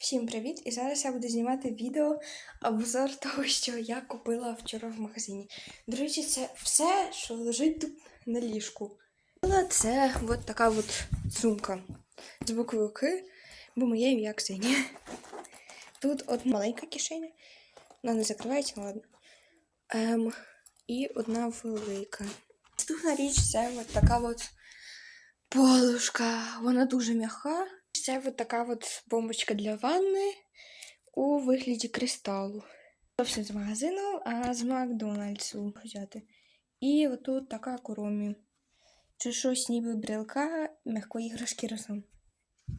Всім привіт! І зараз я буду знімати відео обзор того, що я купила вчора в магазині. До речі, це все, що лежить тут на ліжку. Це от така от сумка з буквою К, бо моє ім'я Ксенія. Тут одна маленька кишеня, вона не закривається, ну ладно. Ем, і одна велика. Наступна річ це от така от полушка. Вона дуже м'яка. Це от така от бомбочка для ванни у вигляді кристалу. Зовсім з магазину, а з Макдональдсу взяти. І отут така коромі. Чи щось ніби брелка м'якої іграшки разом.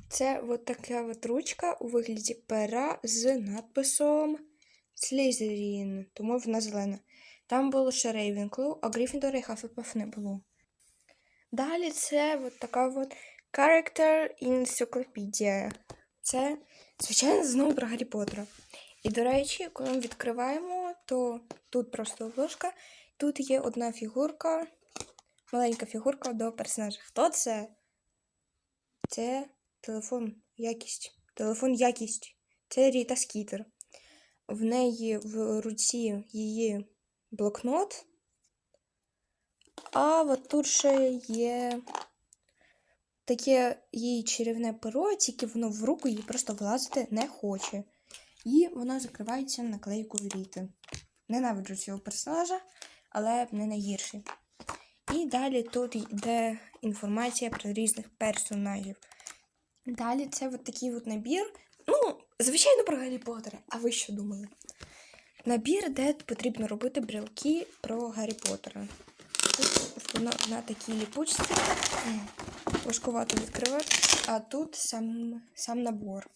Це от така от ручка у вигляді пера з надписом Slytherin, тому вона зелена. Там було ще Рейвенклоу, а Гриффіндор і Хаффлпаф не було. Далі це от така от Character Encyclopedia. Це, звичайно, знову про Гаррі Поттера. І, до речі, коли ми відкриваємо, то тут просто обложка. Тут є одна фігурка, маленька фігурка до персонажа. Хто це? Це телефон якість. Телефон якість. Це Ріта Скітер. В неї в руці її блокнот. А от тут ще є таке її чарівне перо, тільки воно в руку їй просто влазити не хоче. І воно закривається наклейкою Ріти. Ненавиджу цього персонажа, але не найгірший. І далі тут йде інформація про різних персонажів. Далі це от такий от набір. Ну, звичайно, про Гаррі Поттера. А ви що думали? Набір, де потрібно робити брелки про Гаррі Поттера. Тут воно на такій ліпучці. Важкувато відкривати. А тут сам, сам набор.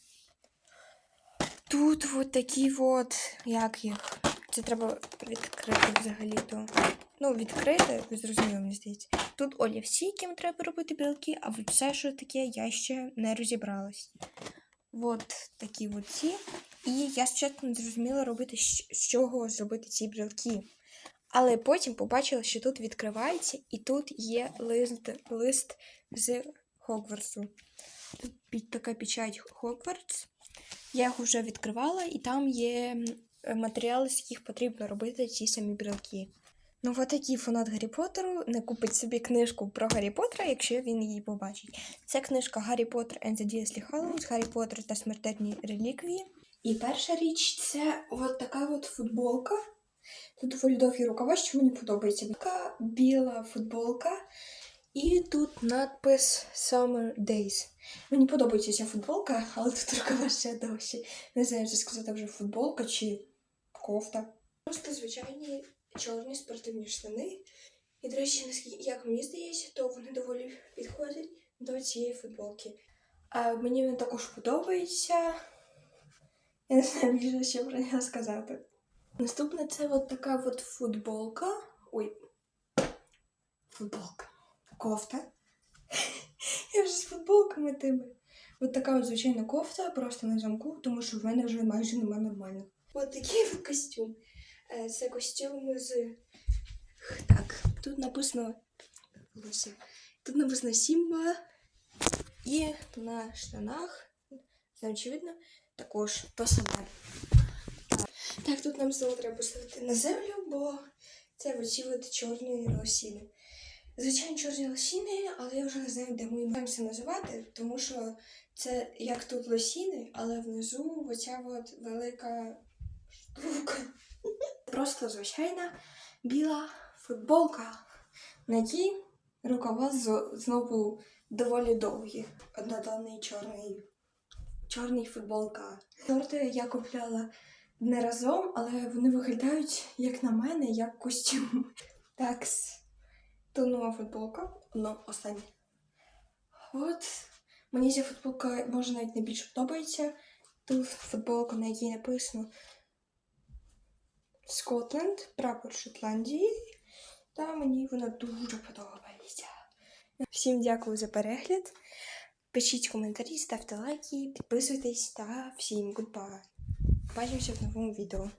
Тут от такі от, як їх. Це треба відкрити взагалі-то. Ну, відкрити, ви зрозуміли, мені здається. Тут олівці, яким треба робити білки, а от все, що таке, я ще не розібралась. От такі от ці. І я спочатку не зрозуміла робити, з чого зробити ці брелки. Але потім побачила, що тут відкривається, і тут є лист, лист з Хогвартсу. Тут така печать Хогвартс. Я їх вже відкривала, і там є матеріали, з яких потрібно робити ці самі брелки. Ну, от такий фанат Гаррі Поттеру не купить собі книжку про Гаррі Поттера, якщо він її побачить. Це книжка Гаррі Поттер and the Deathly Hallows, Гаррі Поттер та смертельні реліквії. І перша річ це от така от футболка. Тут доволі довгі рукава, що мені подобається. Така біла футболка. І тут надпис Summer Days. Мені подобається ця футболка, але тут рукава ще довші. Не знаю, чи сказати вже футболка чи кофта. Просто звичайні чорні спортивні штани. І, до речі, наскільки як мені здається, то вони доволі підходять до цієї футболки. А мені він також подобається. Я не знаю більше, що про нього сказати. Наступне це от така от футболка. Ой. Футболка. Кофта. Я вже з футболками тими. От така от звичайна кофта, просто на замку, тому що в мене вже майже нема нормально. От такий от костюм. Е, Це костюм з. Так, тут написано. Тут написано Сімба. І на штанах, не знаю, чи видно, також то саме. Тут нам знову треба поставити на землю, бо це от чорні лосіни. Звичайно, чорні лосіни, але я вже не знаю, де ми їх маємо це називати, тому що це як тут лосіни, але внизу оця от велика штука. Просто звичайна біла футболка, на якій рукава знову доволі довгі. Однотонний чорний, чорний футболка. Торти я купляла не разом, але вони виглядають, як на мене, як костюм. Так, то нова футболка. Ну, остання. От. Мені ця футболка може навіть найбільше подобається. Тут футболка, на якій написано Скотленд, прапор Шотландії. Та мені вона дуже подобається. Всім дякую за перегляд. Пишіть коментарі, ставте лайки, підписуйтесь та всім гудбай. Побачимося в новому відео.